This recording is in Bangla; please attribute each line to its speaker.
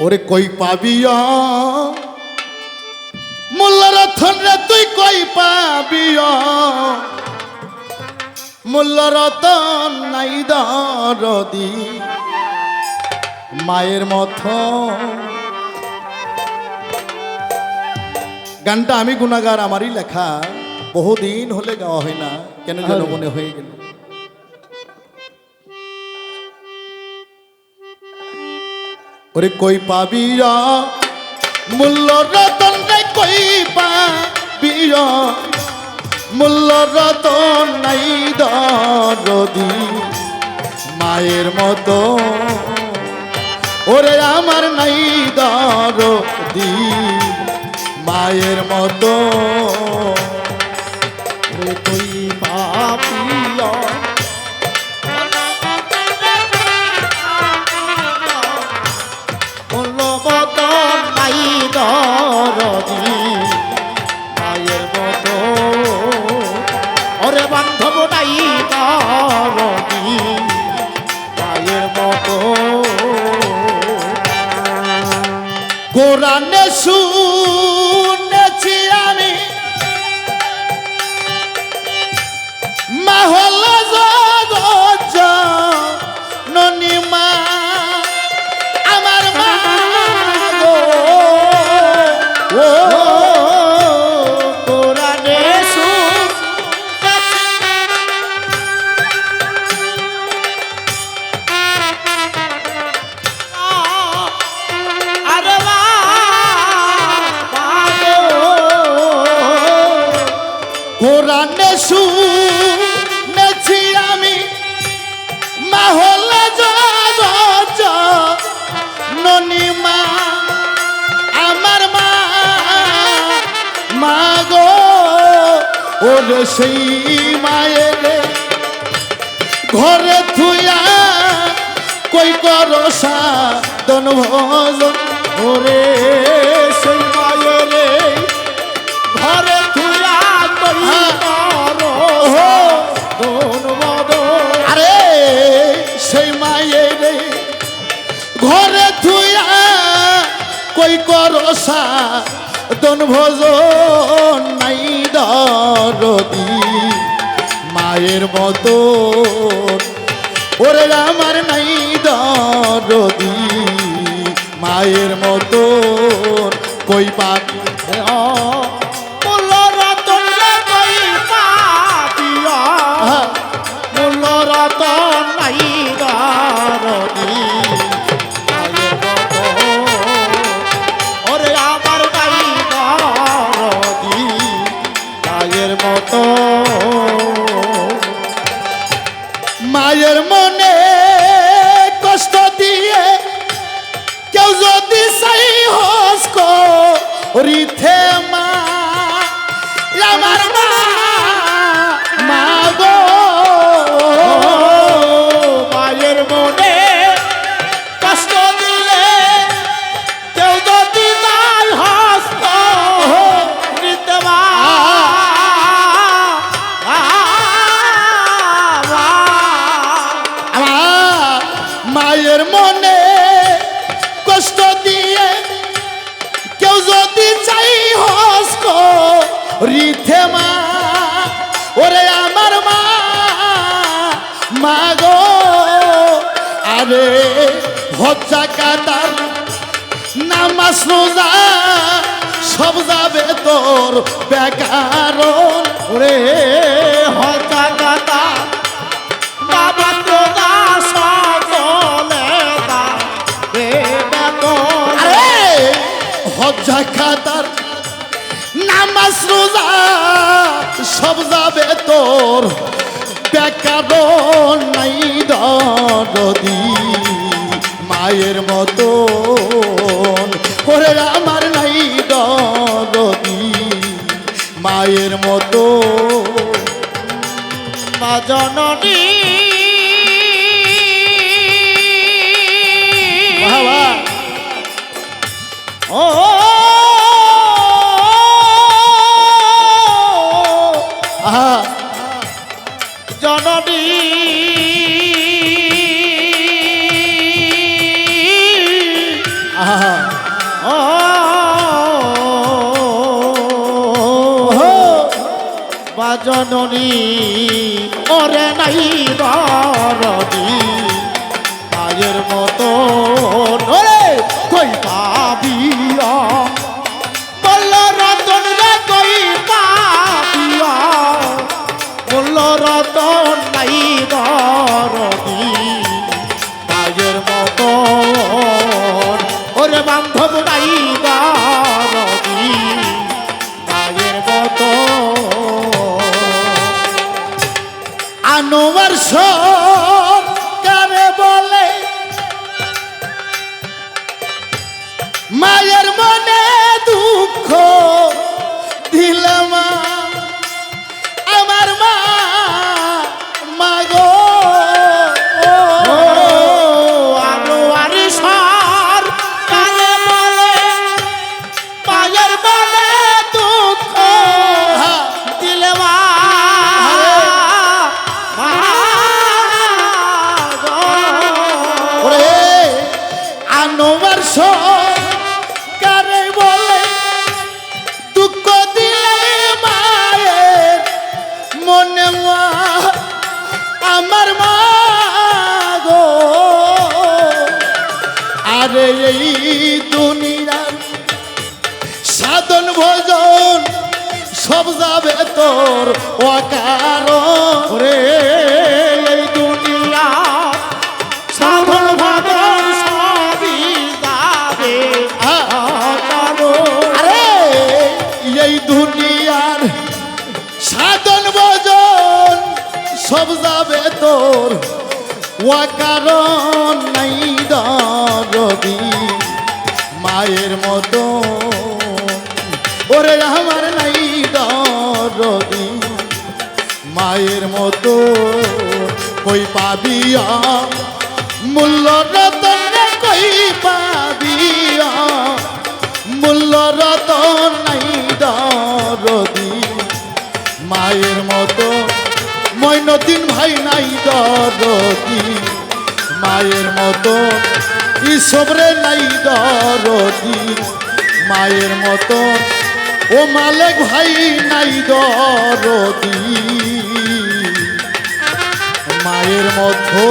Speaker 1: ওরে কই পাবিয়া মূল্যরথন রে তুই কই পাবিয়া মূল্যরতন নাই দরদি। মায়ের মতো। গানটা আমি গুণাগার আমারই লেখা। বহুদিন হলে গাওয়া হয় না। কেন যেন মনে হয়ে গেল। ওরে কই পাবিয়া মূল্য রতন রে কই পাবিয়া মূল্য রতন নাই দরদি। মায়ের মতো। ওরে আমার নাই দরদি। মায়ের মতো।
Speaker 2: মতো।
Speaker 1: কোরআনে শুনেছি শুনেছি আমি মহল জগৎ ননি মা আমার মা মা গো, ওরে সেই মায়ের ঘরে থুয়া কই করো সাধন ভজন, ওরে সাধন ভজন নাই দরদি। মায়ের মতো, ওরে আমার নাই দরদি। মায়ের মতো, কই পাক
Speaker 2: মূল্য রতন মায়ের
Speaker 1: মনে কষ্ট দিয়ে কেউ যদি সাই হস রিথে মা
Speaker 2: মনে কষ্ট
Speaker 1: দিয়ে কেউ যদি চাই হস রিথে মা, ওরে আমার মা মা গো। আরে হজ্জা কাটার নামাজ রোজা সব যাবে তোর বেকার।
Speaker 2: ওরে হতা
Speaker 1: সব যাবে তোর। বেকার নাই দরদি। মায়ের মতো ওরে আমার নাই দরদি। মায়ের মতো
Speaker 2: মা জননী জননী।
Speaker 1: আহা।
Speaker 2: বাজননী ওরে নাই দরদি। মায়ের মতো ওরে কই পাবিয়া রতন নাই দরদি কাজের মত ওরে বান্ধব নাই দরদি কাজের মত
Speaker 1: আনোয়ার আরে এই দুনিয়ার সাধন ভোজন সব যাবে তোর অকারণ
Speaker 2: ওরে এই দুনিয়া সাধন ভাদন সবই যাবে
Speaker 1: আরে এই দুনিয়ার সাধন ভোজন সব যাবে তোর ওয়া নাই। দরদি মায়ের মতো। ওরে আমার নাই দরদি, মায়ের মতো। কই পাবিয়া মূল্য রতন কই পাবিয়া মূল্য রতন নাই দরদি, মায়ের মতো। মৈনদিন ভাই নাই দরদি মায়ের মতো ইসবরে নাই দরদি। মায়ের মতো ও মালেক ভাই নাই দরদি। মায়ের মতো